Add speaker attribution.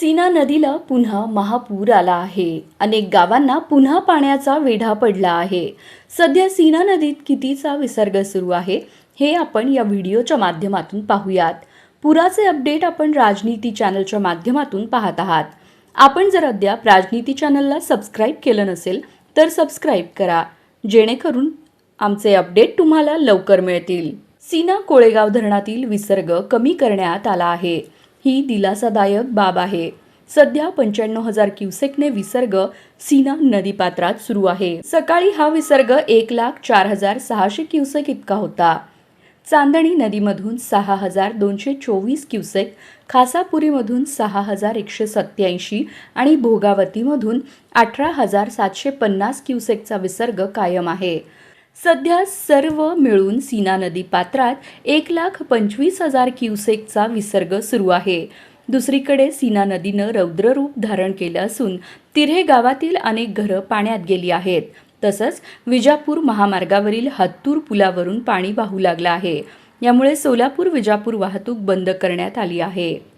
Speaker 1: सीना नदीला पुन्हा महापूर आला आहे. अनेक गावांना पुन्हा पाण्याचा वेढा पडला आहे. सध्या सीना नदीत कितीचा विसर्ग सुरू आहे हे आपण या व्हिडिओच्या माध्यमातून पाहूयात. पुराचे अपडेट आपण राजनीती चॅनलच्या माध्यमातून पाहत आहात. आपण जर अद्याप राजनीती चॅनलला सबस्क्राईब केलं नसेल तर सबस्क्राईब करा. जेणेकरून आमचे अपडेट तुम्हाला लवकर मिळतील. सीना कोळेगाव धरणातील विसर्ग कमी करण्यात आला आहे. ही दिलासादायक बाब आहे. सध्या पंच्याण्णव हजार क्युसेकने विसर्ग सीना नदीपात्रात सुरू आहे. सकाळी हा विसर्ग एक लाख चार हजार सहाशे क्युसेक इतका होता. चांदणी नदीमधून सहा हजार दोनशे चोवीस क्युसेक खासापुरीमधून सहा हजार एकशे सत्याऐंशी आणि भोगावतीमधून अठरा हजार सातशे पन्नास क्युसेकचा विसर्ग कायम आहे. सध्या सर्व मिळून सीना नदी पात्रात एक लाख पंचवीस हजार क्युसेकचा विसर्ग सुरू आहे. दुसरीकडे सीना नदीनं रौद्ररूप धारण केलं असून तिरे गावातील अनेक घरं पाण्यात गेली आहेत. तसंच विजापूर महामार्गावरील हत्तूर पुलावरून पाणी वाहू लागलं आहे. यामुळे सोलापूर विजापूर वाहतूक बंद करण्यात आली आहे.